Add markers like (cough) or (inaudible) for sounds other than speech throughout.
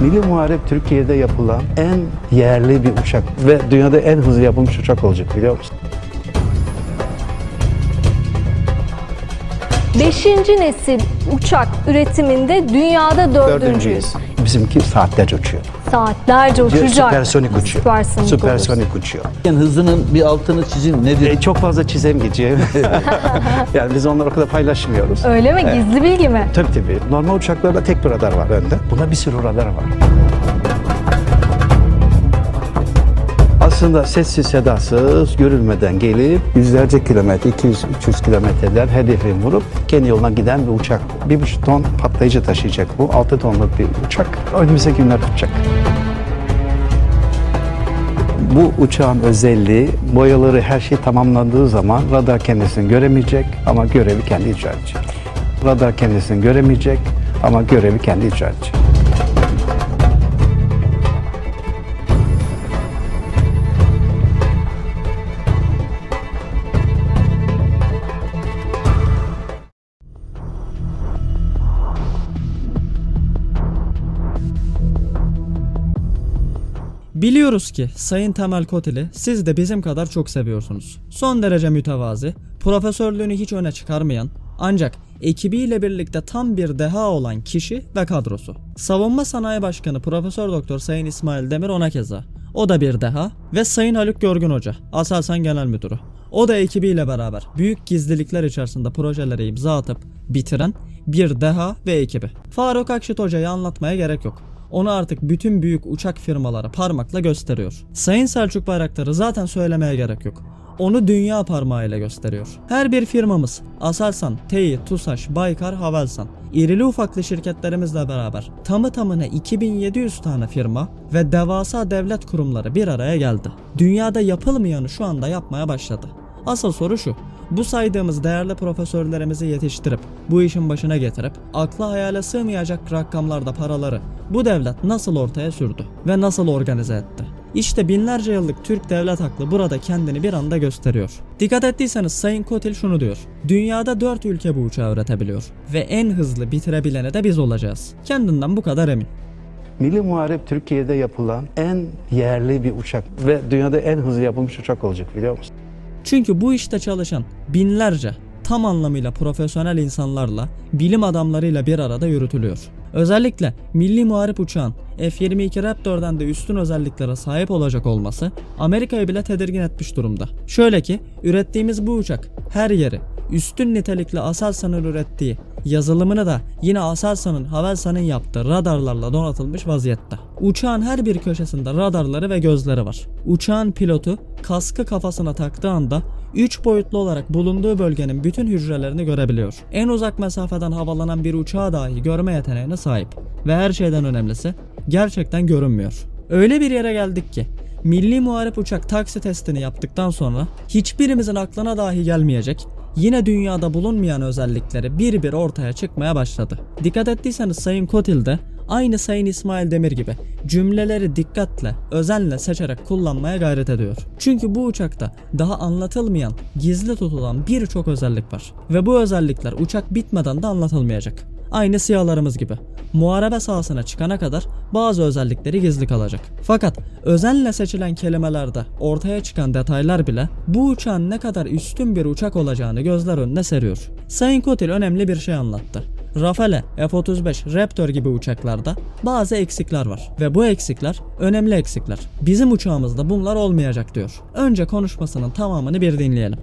Milli Muharip Türkiye'de yapılan en yerli bir uçak ve dünyada en hızlı yapılmış uçak olacak biliyor musun? Beşinci nesil uçak üretiminde dünyada dördüncüyüz. Dördüncüyüz. Bizimki saatlerce uçuyor. Saatlerce uçacak. Süpersonik uçuyor. Süpersonik. Süpersonik uçuyor. Yani hızının bir altını çizin nedir? E, çok fazla çizemeyeceğim. (laughs) yani biz onları o kadar paylaşmıyoruz. Öyle mi? Gizli bilgi mi? Tabii tabii. Normal uçaklarda tek bir radar var önde. Bunda bir sürü radar var. Aslında sessiz sedasız görülmeden gelip yüzlerce kilometre, 200-300 kilometreden hedefi vurup kendi yoluna giden bir uçak. Bir buçuk ton patlayıcı taşıyacak bu. 6 tonluk bir uçak. Önümüzdeki günler tutacak. Bu uçağın özelliği boyaları her şey tamamlandığı zaman radar kendisini göremeyecek ama görevi kendi icra edecek. Radar kendisini göremeyecek ama görevi kendi icra edecek. Biliyoruz ki Sayın Temel Kotil'i siz de bizim kadar çok seviyorsunuz. Son derece mütevazi, profesörlüğünü hiç öne çıkarmayan ancak ekibiyle birlikte tam bir deha olan kişi ve kadrosu. Savunma Sanayi Başkanı Profesör Doktor Sayın İsmail Demir ona keza. O da bir deha ve Sayın Haluk Görgün Hoca, Aselsan Genel Müdürü. O da ekibiyle beraber büyük gizlilikler içerisinde projelere imza atıp bitiren bir deha ve ekibi. Faruk Akşit Hoca'yı anlatmaya gerek yok. Onu artık bütün büyük uçak firmaları parmakla gösteriyor. Sayın Selçuk Bayraktar'ı zaten söylemeye gerek yok. Onu dünya parmağıyla gösteriyor. Her bir firmamız Aselsan, TEİ, TUSAŞ, Baykar, Havelsan irili ufaklı şirketlerimizle beraber tamı tamına 2700 tane firma ve devasa devlet kurumları bir araya geldi. Dünyada yapılmayanı şu anda yapmaya başladı. Asıl soru şu. Bu saydığımız değerli profesörlerimizi yetiştirip, bu işin başına getirip, akla hayale sığmayacak rakamlarda paraları bu devlet nasıl ortaya sürdü ve nasıl organize etti? İşte binlerce yıllık Türk devlet aklı burada kendini bir anda gösteriyor. Dikkat ettiyseniz Sayın Kotil şunu diyor. Dünyada 4 ülke bu uçağı üretebiliyor ve en hızlı bitirebileni de biz olacağız. Kendinden bu kadar emin. Milli Muharip Türkiye'de yapılan en yerli bir uçak ve dünyada en hızlı yapılmış uçak olacak biliyor musun? Çünkü bu işte çalışan binlerce tam anlamıyla profesyonel insanlarla, bilim adamlarıyla bir arada yürütülüyor. Özellikle milli muharip uçağın F-22 Raptor'dan da üstün özelliklere sahip olacak olması Amerika'yı bile tedirgin etmiş durumda. Şöyle ki ürettiğimiz bu uçak her yeri üstün nitelikli Aselsan'ın ürettiği yazılımını da yine Aselsan'ın Havelsan'ın yaptığı radarlarla donatılmış vaziyette. Uçağın her bir köşesinde radarları ve gözleri var. Uçağın pilotu kaskı kafasına taktığı anda 3 boyutlu olarak bulunduğu bölgenin bütün hücrelerini görebiliyor. En uzak mesafeden havalanan bir uçağı dahi görme yeteneğine sahip. Ve her şeyden önemlisi gerçekten görünmüyor. Öyle bir yere geldik ki Milli Muharip Uçak taksi testini yaptıktan sonra hiçbirimizin aklına dahi gelmeyecek yine dünyada bulunmayan özellikleri bir bir ortaya çıkmaya başladı. Dikkat ettiyseniz Sayın Kotil de aynı Sayın İsmail Demir gibi cümleleri dikkatle, özenle seçerek kullanmaya gayret ediyor. Çünkü bu uçakta daha anlatılmayan, gizli tutulan birçok özellik var. Ve bu özellikler uçak bitmeden de anlatılmayacak. Aynı siyahlarımız gibi. Muharebe sahasına çıkana kadar bazı özellikleri gizli kalacak. Fakat özenle seçilen kelimelerde ortaya çıkan detaylar bile bu uçağın ne kadar üstün bir uçak olacağını gözler önüne seriyor. Sayın Kotil önemli bir şey anlattı. Rafale, F-35, Raptor gibi uçaklarda bazı eksikler var ve bu eksikler önemli eksikler. Bizim uçağımızda bunlar olmayacak diyor. Önce konuşmasının tamamını bir dinleyelim.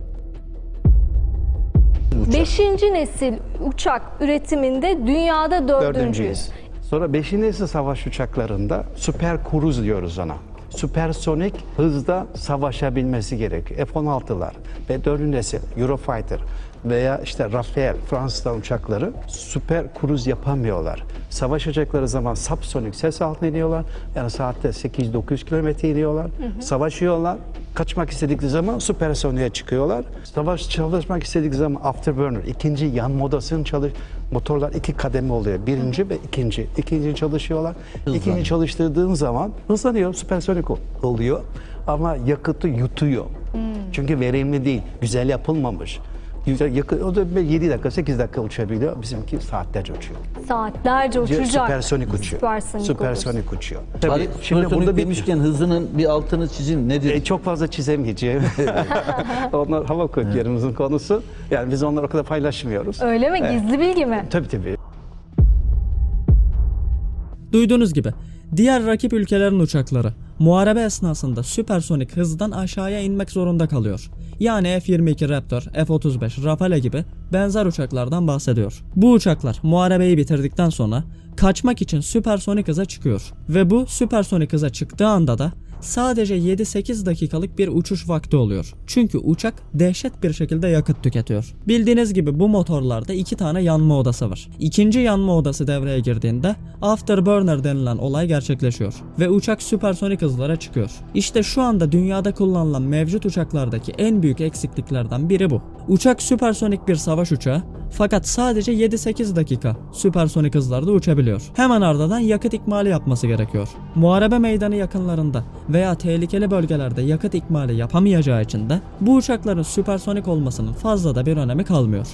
Beşinci nesil uçak üretiminde dünyada dördüncüyüz. Dördüncüyüz. Sonra beşinci nesil savaş uçaklarında süper kruz diyoruz ona. Süpersonik hızda savaşabilmesi gerekiyor. F-16'lar ve dördüncü nesil Eurofighter veya işte Rafael Fransız'dan uçakları süper kruz yapamıyorlar. Savaşacakları zaman subsonik ses altına iniyorlar. Yani saatte 8-9 kilometre iniyorlar. Savaşıyorlar. Kaçmak istedikleri zaman süpersoniğe çıkıyorlar. Savaş çalışmak istedikleri zaman afterburner, ikinci yan modasını çalış motorlar iki kademe oluyor. Birinci ve ikinci. İkinci çalışıyorlar. İkinci çalıştırdığın zaman hızlanıyor, süpersonik ol- oluyor. Ama yakıtı yutuyor. Çünkü verimli değil, güzel yapılmamış. Güzel, yakın, o da 7 dakika 8 dakika uçabiliyor. Bizimki saatlerce uçuyor. Saatlerce uçacak. Süpersonik uçuyor. Süpersonik, Süpersonik uçuyor. Tabii, Tabii şimdi burada bir demişken hızının bir altını çizin nedir? e, çok fazla çizemeyeceğim. (laughs) (laughs) onlar hava kuvvetlerimizin konusu. Yani biz onları o kadar paylaşmıyoruz. Öyle mi? Gizli bilgi mi? Tabii tabii. Duyduğunuz gibi diğer rakip ülkelerin uçakları muharebe esnasında süpersonik hızdan aşağıya inmek zorunda kalıyor. Yani F-22 Raptor, F-35 Rafale gibi benzer uçaklardan bahsediyor. Bu uçaklar muharebeyi bitirdikten sonra kaçmak için süpersonik hıza çıkıyor. Ve bu süpersonik hıza çıktığı anda da sadece 7-8 dakikalık bir uçuş vakti oluyor. Çünkü uçak dehşet bir şekilde yakıt tüketiyor. Bildiğiniz gibi bu motorlarda iki tane yanma odası var. İkinci yanma odası devreye girdiğinde afterburner denilen olay gerçekleşiyor ve uçak süpersonik hızlara çıkıyor. İşte şu anda dünyada kullanılan mevcut uçaklardaki en büyük eksikliklerden biri bu. Uçak süpersonik bir savaş uçağı fakat sadece 7-8 dakika süpersonik hızlarda uçabiliyor. Hemen ardından yakıt ikmali yapması gerekiyor. Muharebe meydanı yakınlarında veya tehlikeli bölgelerde yakıt ikmali yapamayacağı için de bu uçakların süpersonik olmasının fazla da bir önemi kalmıyor.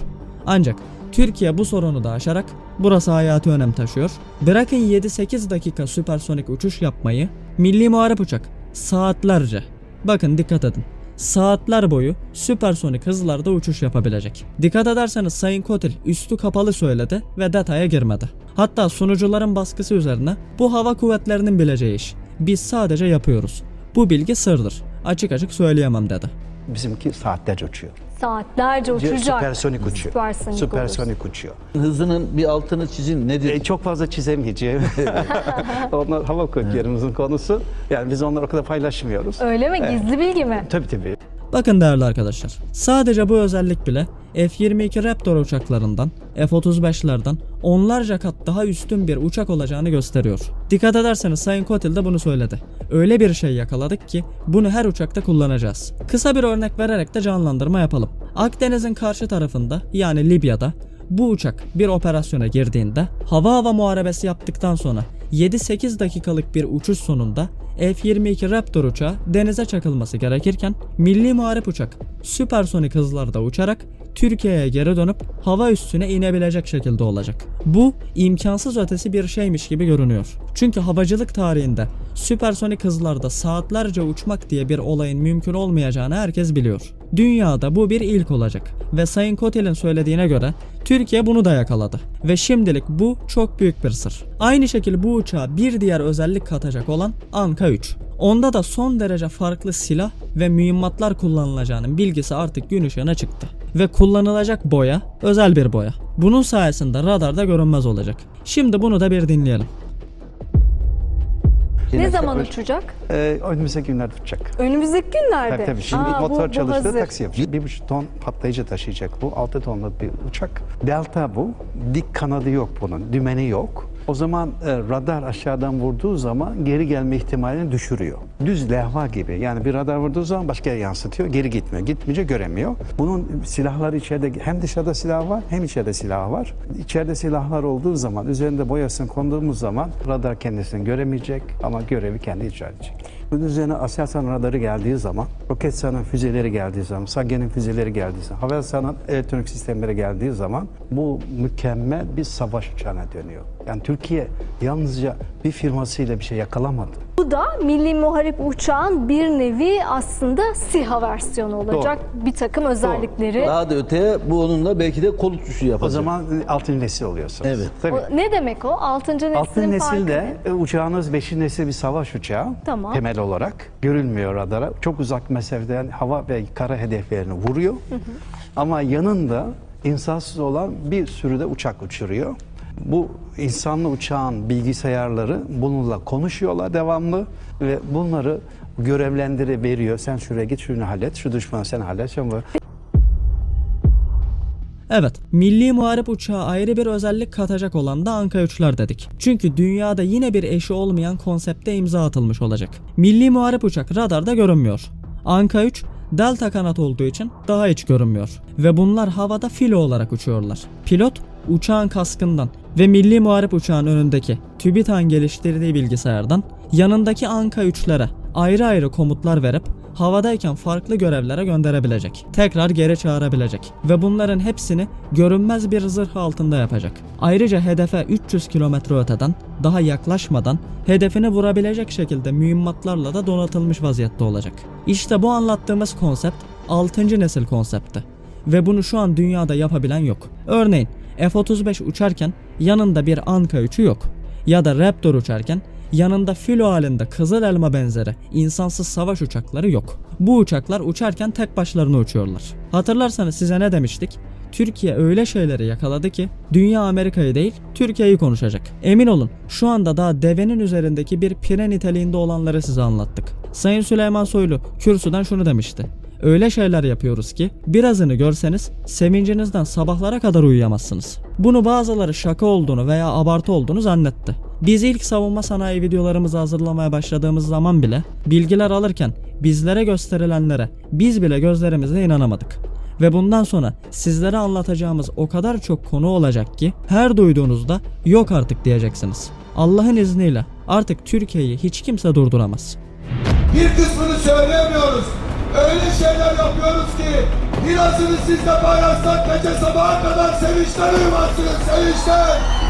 Ancak Türkiye bu sorunu da aşarak burası hayati önem taşıyor. Bırakın 7-8 dakika süpersonik uçuş yapmayı milli muharip uçak saatlerce bakın dikkat edin saatler boyu süpersonik hızlarda uçuş yapabilecek. Dikkat ederseniz Sayın Kotil üstü kapalı söyledi ve detaya girmedi. Hatta sunucuların baskısı üzerine bu hava kuvvetlerinin bileceği iş. Biz sadece yapıyoruz. Bu bilgi sırdır. Açık açık söyleyemem dedi. Bizimki saatlerce uçuyor. Saatlerce uçacak. Süpersonik uçuyor. Süpersonik. Süpersonik uçuyor. Hızının bir altını çizin nedir? E, çok fazla çizemeyeceğim. (laughs) (laughs) onlar hava kuvvetlerimizin konusu. Yani biz onları o kadar paylaşmıyoruz. Öyle mi? Gizli bilgi mi? Tabii tabii. Bakın değerli arkadaşlar. Sadece bu özellik bile F-22 Raptor uçaklarından, F-35'lerden onlarca kat daha üstün bir uçak olacağını gösteriyor. Dikkat ederseniz Sayın Kotil de bunu söyledi. Öyle bir şey yakaladık ki bunu her uçakta kullanacağız. Kısa bir örnek vererek de canlandırma yapalım. Akdeniz'in karşı tarafında yani Libya'da bu uçak bir operasyona girdiğinde hava hava muharebesi yaptıktan sonra 7-8 dakikalık bir uçuş sonunda F-22 Raptor uçağı denize çakılması gerekirken milli muharip uçak süpersonik hızlarda uçarak Türkiye'ye geri dönüp hava üstüne inebilecek şekilde olacak. Bu imkansız ötesi bir şeymiş gibi görünüyor. Çünkü havacılık tarihinde süpersonik hızlarda saatlerce uçmak diye bir olayın mümkün olmayacağını herkes biliyor. Dünyada bu bir ilk olacak ve Sayın Kotel'in söylediğine göre Türkiye bunu da yakaladı ve şimdilik bu çok büyük bir sır. Aynı şekilde bu uçağa bir diğer özellik katacak olan Anka 3. Onda da son derece farklı silah ve mühimmatlar kullanılacağının bilgisi artık gün ışığına çıktı. Ve kullanılacak boya özel bir boya. Bunun sayesinde radarda görünmez olacak. Şimdi bunu da bir dinleyelim. Ne zaman uçacak? Ee, önümüzdeki günlerde tutacak. Önümüzdeki günlerde. Tabii tabii. Şimdi Aa, bu- motor bu çalıştı, hazır. taksi yapacak. Bir buçuk ton patlayıcı taşıyacak bu. Altı tonluk bir uçak. Delta bu. Dik kanadı yok bunun. Dümeni yok. O zaman e, radar aşağıdan vurduğu zaman geri gelme ihtimalini düşürüyor. Düz levha gibi. Yani bir radar vurduğu zaman başka yere yansıtıyor. Geri gitmiyor. Gitmeyince göremiyor. Bunun silahları içeride hem dışarıda silah var hem içeride silah var. İçeride silahlar olduğu zaman üzerinde boyasını konduğumuz zaman radar kendisini göremeyecek ama görevi kendi icra edecek. Bunun üzerine Aselsan radarı geldiği zaman, Roketsan'ın füzeleri geldiği zaman, Sage'nin füzeleri geldiği zaman, Havelsan'ın elektronik sistemleri geldiği zaman bu mükemmel bir savaş uçağına dönüyor. Yani Türkiye yalnızca bir firmasıyla bir şey yakalamadı. Bu da Milli Muharip Uçağın bir nevi aslında SİHA versiyonu olacak. Bir takım özellikleri. Daha da öteye bu onunla belki de kol uçuşu yapacak. O zaman altın nesil oluyorsunuz. Evet. Tabii. O- ne demek o? Altıncı neslin Altın farkı nesilde ne? uçağınız 5. nesil bir savaş uçağı Tamam. temel olarak görülmüyor radara. Çok uzak mesafeden hava ve kara hedeflerini vuruyor. Ama yanında insansız olan bir sürü de uçak uçuruyor. Bu insanlı uçağın bilgisayarları bununla konuşuyorlar devamlı ve bunları görevlendire veriyor. Sen şuraya git şunu hallet, şu düşmanı sen hallet. Sen bu. Evet, milli muharip uçağı ayrı bir özellik katacak olan da Anka 3'ler dedik. Çünkü dünyada yine bir eşi olmayan konsepte imza atılmış olacak. Milli muharip uçak radarda görünmüyor. Anka 3 delta kanat olduğu için daha hiç görünmüyor. Ve bunlar havada filo olarak uçuyorlar. Pilot uçağın kaskından ve milli muharip uçağın önündeki TÜBİTAK'ın geliştirdiği bilgisayardan yanındaki Anka 3'lere ayrı ayrı komutlar verip havadayken farklı görevlere gönderebilecek. Tekrar geri çağırabilecek ve bunların hepsini görünmez bir zırh altında yapacak. Ayrıca hedefe 300 kilometre öteden daha yaklaşmadan hedefini vurabilecek şekilde mühimmatlarla da donatılmış vaziyette olacak. İşte bu anlattığımız konsept 6. nesil konsepti ve bunu şu an dünyada yapabilen yok. Örneğin F-35 uçarken yanında bir Anka 3'ü yok. Ya da Raptor uçarken yanında filo halinde kızıl elma benzeri insansız savaş uçakları yok. Bu uçaklar uçarken tek başlarına uçuyorlar. Hatırlarsanız size ne demiştik? Türkiye öyle şeyleri yakaladı ki dünya Amerika'yı değil Türkiye'yi konuşacak. Emin olun şu anda daha devenin üzerindeki bir pire niteliğinde olanları size anlattık. Sayın Süleyman Soylu kürsüden şunu demişti. Öyle şeyler yapıyoruz ki birazını görseniz sevincinizden sabahlara kadar uyuyamazsınız. Bunu bazıları şaka olduğunu veya abartı olduğunu zannetti. Biz ilk savunma sanayi videolarımızı hazırlamaya başladığımız zaman bile bilgiler alırken bizlere gösterilenlere biz bile gözlerimize inanamadık. Ve bundan sonra sizlere anlatacağımız o kadar çok konu olacak ki her duyduğunuzda yok artık diyeceksiniz. Allah'ın izniyle artık Türkiye'yi hiç kimse durduramaz. Bir kısmını söyleyemiyoruz. Öyle şeyler yapıyoruz ki birazını siz de paylaşsak gece sabaha kadar sevinçten uyumazsınız sevinçten.